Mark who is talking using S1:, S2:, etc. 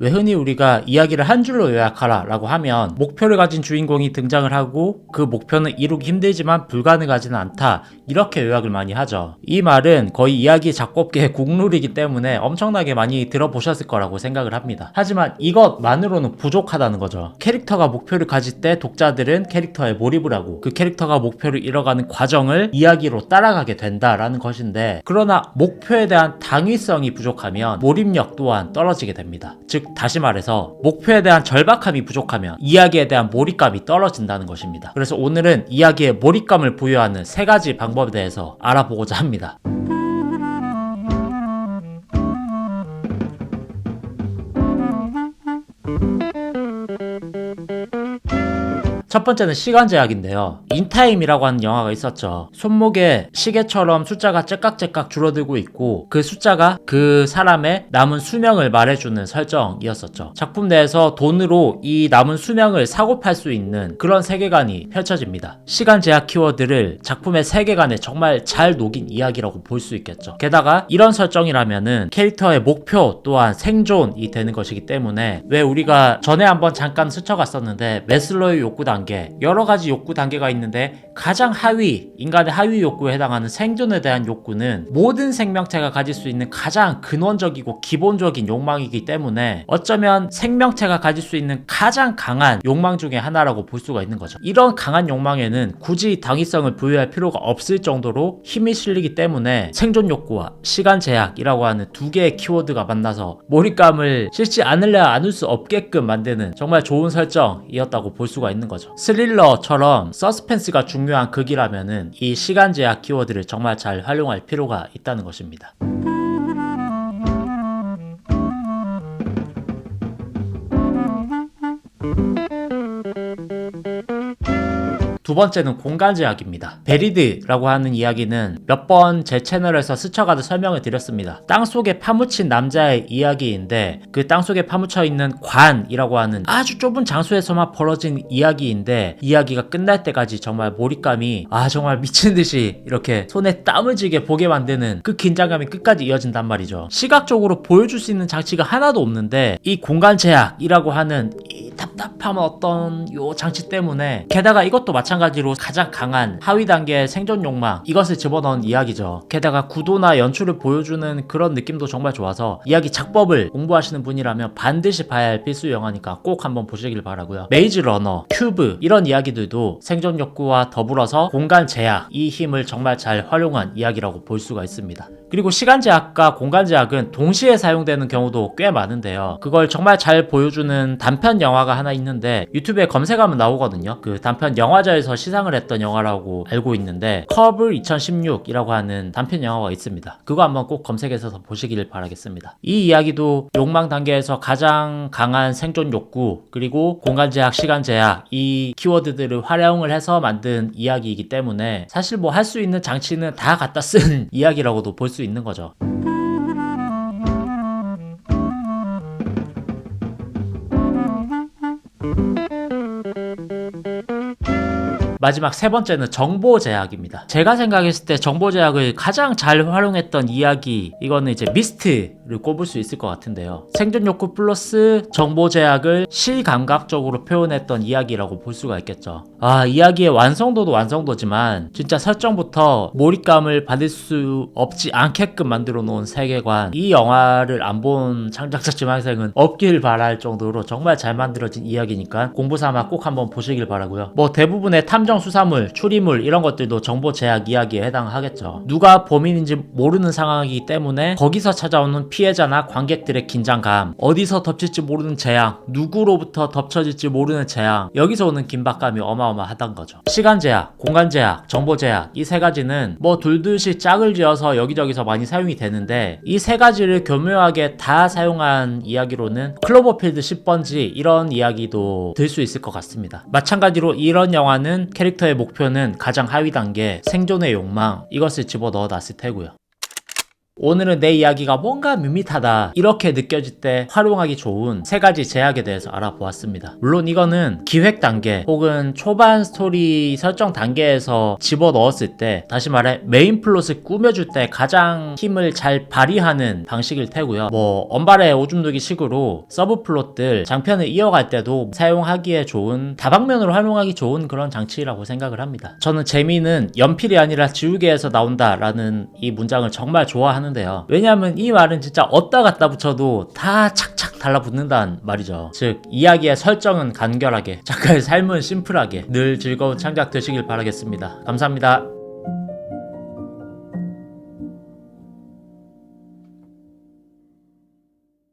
S1: 왜 흔히 우리가 이야기를 한 줄로 요약하라 라고 하면 목표를 가진 주인공이 등장을 하고 그 목표는 이루기 힘들지만 불가능하지는 않다 이렇게 요약을 많이 하죠. 이 말은 거의 이야기 작곡계의 국룰이기 때문에 엄청나게 많이 들어보셨을 거라고 생각을 합니다. 하지만 이것만으로는 부족하다는 거죠. 캐릭터가 목표를 가질 때 독자들은 캐릭터에 몰입을 하고 그 캐릭터가 목표를 이뤄가는 과정을 이야기로 따라가게 된다라는 것인데 그러나 목표에 대한 당위성이 부족하면 몰입력 또한 떨어지게 됩니다. 즉 다시 말해서 목표에 대한 절박함이 부족하면 이야기에 대한 몰입감이 떨어진다는 것입니다. 그래서 오늘은 이야기에 몰입감을 부여하는 세 가지 방법에 대해서 알아보고자 합니다. 첫 번째는 시간 제약인데요. 인타임이라고 하는 영화가 있었죠. 손목에 시계처럼 숫자가 째깍째깍 줄어들고 있고 그 숫자가 그 사람의 남은 수명을 말해주는 설정이었었죠. 작품 내에서 돈으로 이 남은 수명을 사고 팔 수 있는 그런 세계관이 펼쳐집니다. 시간 제약 키워드를 작품의 세계관에 정말 잘 녹인 이야기라고 볼 수 있겠죠. 게다가 이런 설정이라면은 캐릭터의 목표 또한 생존이 되는 것이기 때문에 왜 우리가 전에 한번 잠깐 스쳐갔었는데 메슬로의 욕구 단계 여러 가지 욕구 단계가 있는데 가장 하위 인간의 하위 욕구에 해당하는 생존에 대한 욕구는 모든 생명체가 가질 수 있는 가장 근원적이고 기본적인 욕망이기 때문에 어쩌면 생명체가 가질 수 있는 가장 강한 욕망 중에 하나라고 볼 수가 있는 거죠. 이런 강한 욕망에는 굳이 당위성을 부여할 필요가 없을 정도로 힘이 실리기 때문에 생존 욕구와 시간 제약이라고 하는 두 개의 키워드가 만나서 몰입감을 실지 않을래 않을 수 없게끔 만드는 정말 좋은 설정이었다고 볼 수가 있는 거죠. 스릴러처럼 서스펜스가 중요한 극이라면은 이 시간 제약 키워드를 정말 잘 활용할 필요가 있다는 것입니다. 두 번째는 공간 제약입니다. 베리드라고 하는 이야기는 몇 번 제 채널에서 스쳐가듯 설명을 드렸습니다. 땅 속에 파묻힌 남자의 이야기인데 그 땅 속에 파묻혀 있는 관이라고 하는 아주 좁은 장소에서만 벌어진 이야기인데 이야기가 끝날 때까지 정말 몰입감이 아 정말 미친 듯이 이렇게 손에 땀을 쥐게 보게 만드는 그 긴장감이 끝까지 이어진단 말이죠. 시각적으로 보여줄 수 있는 장치가 하나도 없는데 이 공간 제약이라고 하는 이 답답한 어떤 요 장치 때문에 게다가 이것도 마찬가지로 가장 강한 하위 단계의 생존 욕망 이것을 집어넣은 이야기죠. 게다가 구도나 연출을 보여주는 그런 느낌도 정말 좋아서 이야기 작법을 공부하시는 분이라면 반드시 봐야 할 필수 영화니까 꼭 한번 보시길 바라고요. 메이즈 러너, 큐브 이런 이야기들도 생존 욕구와 더불어서 공간 제약 이 힘을 정말 잘 활용한 이야기라고 볼 수가 있습니다. 그리고 시간 제약과 공간 제약은 동시에 사용되는 경우도 꽤 많은데요. 그걸 정말 잘 보여주는 단편 영화가 하나 있는데 유튜브에 검색하면 나오거든요. 그 단편 영화제에서 시상을 했던 영화라고 알고 있는데 커블 2016이라고 하는 단편 영화가 있습니다. 그거 한번 꼭 검색해서 보시길 바라겠습니다. 이 이야기도 욕망 단계에서 가장 강한 생존 욕구 그리고 공간 제약, 시간 제약 이 키워드들을 활용을 해서 만든 이야기이기 때문에 사실 뭐 할 수 있는 장치는 다 갖다 쓴 이야기라고도 볼 수 있는 거죠. 마지막 세 번째는 정보 제약입니다. 제가 생각했을 때 정보 제약을 가장 잘 활용했던 이야기 이거는 이제 미스트를 꼽을 수 있을 것 같은데요. 생존 욕구 플러스 정보 제약을 실감각적으로 표현했던 이야기라고 볼 수가 있겠죠. 아 이야기의 완성도도 완성도지만 진짜 설정부터 몰입감을 받을 수 없지 않게끔 만들어 놓은 세계관 이 영화를 안 본 창작자 지망생은 없길 바랄 정도로 정말 잘 만들어진 이야기니까 공부 삼아 꼭 한번 보시길 바라고요. 뭐 대부분의 탐정 수사물, 추리물 이런 것들도 정보 제약 이야기에 해당하겠죠. 누가 범인인지 모르는 상황이기 때문에 거기서 찾아오는 피해자나 관객들의 긴장감, 어디서 덮칠지 모르는 재앙, 누구로부터 덮쳐질지 모르는 재앙, 여기서 오는 긴박감이 어마어마하단 거죠. 시간 제약, 공간 제약, 정보 제약 이 세 가지는 뭐 둘둘씩 짝을 지어서 여기저기서 많이 사용이 되는데 이 세 가지를 교묘하게 다 사용한 이야기로는 클로버필드 10번지 이런 이야기도 들 수 있을 것 같습니다. 마찬가지로 이런 영화는 캐릭터의 목표는 가장 하위 단계 생존의 욕망 이것을 집어 넣어 놨을 테고요. 오늘은 내 이야기가 뭔가 밋밋하다 이렇게 느껴질 때 활용하기 좋은 세 가지 제약에 대해서 알아보았습니다. 물론 이거는 기획 단계 혹은 초반 스토리 설정 단계에서 집어 넣었을 때 다시 말해 메인 플롯을 꾸며줄 때 가장 힘을 잘 발휘하는 방식일 테고요. 뭐 언발의 오줌 누기 식으로 서브 플롯들 장편을 이어갈 때도 사용하기에 좋은 다방면으로 활용하기 좋은 그런 장치라고 생각을 합니다. 저는 재미는 연필이 아니라 지우개에서 나온다라는 이 문장을 정말 좋아하는 데요. 왜냐하면 이 말은 진짜 어디다 갖다 붙여도 다 착착 달라붙는다는 말이죠. 즉 이야기의 설정은 간결하게 작가의 삶은 심플하게 늘 즐거운 창작 되시길 바라겠습니다. 감사합니다.